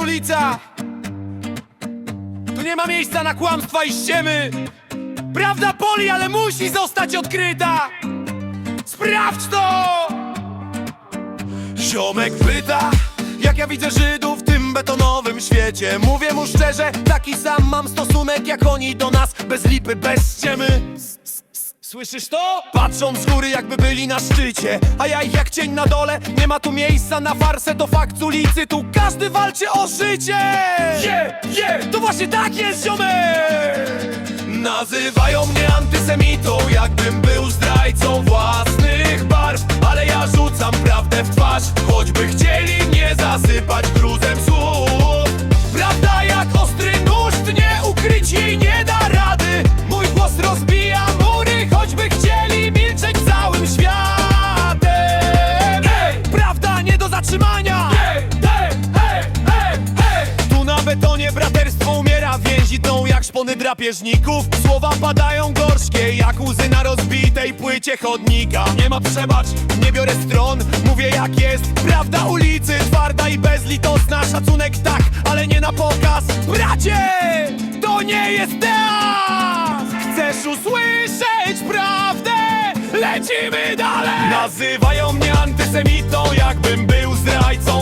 ulica! Tu nie ma miejsca na kłamstwa i ściemy! Prawda boli, ale musi zostać odkryta! Sprawdź to! Ziomek pyta, jak ja widzę Żydów w tym betonowym świecie Mówię mu szczerze, taki sam mam stosunek jak oni do nas Bez lipy, bez ściemy Słyszysz to? Patrzą z góry jakby byli na szczycie. A ja ich jak cień na dole. Nie ma tu miejsca na farsę, to fakt z ulicy. Tu każdy walczy o życie. Je, je, to właśnie tak jest ziomek. Nazywają mnie antysemitą Jakbym był zdrajcą własnych barw. Ale ja rzucam prawdę w twarz Choćby chcieli mnie zasypać gruzem umiera Więzi tą jak szpony drapieżników. Słowa padają gorzkie Jak łzy na rozbitej płycie chodnika. Nie ma przebacz, nie biorę stron Mówię jak jest, prawda ulicy Twarda i bezlitosna, szacunek tak Ale nie na pokaz. Bracie, to nie jest teatr! Chcesz usłyszeć prawdę? Lecimy dalej! Nazywają mnie antysemitą Jakbym był zdrajcą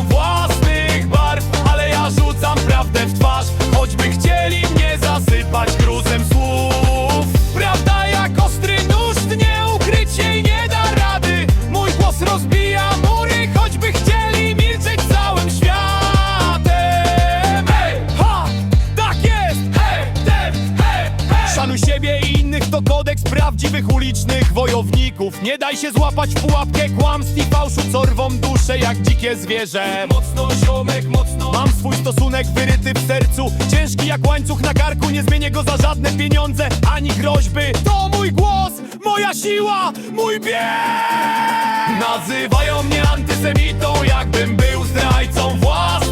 to kodeks prawdziwych ulicznych wojowników. Nie daj się złapać w pułapkę kłamstw i fałszu Co rwą duszę jak dzikie zwierzę. Mocno ziomek, mocno. Mam swój stosunek wyryty w sercu. Ciężki jak łańcuch na karku Nie zmienię go za żadne pieniądze ani groźby. To mój głos, moja siła, mój bieg! Nazywają mnie antysemitą Jakbym był zdrajcą własnych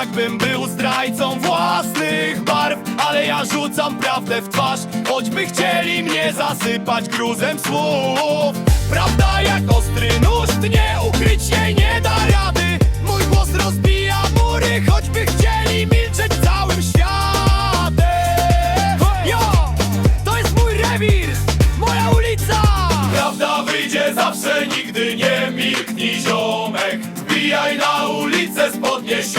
Jakbym był zdrajcą własnych barw Ale ja rzucam prawdę w twarz Choćby chcieli mnie zasypać gruzem słów. Prawda jak ostry nóż Nie ukryć jej nie da rady. Mój głos rozbija mury Choćby chcieli milczeć całym światem. Jo! To jest mój rewir Moja ulica. Prawda wyjdzie zawsze, nigdy nie milknij ziomek. Wbijaj na ulicę z podniesioną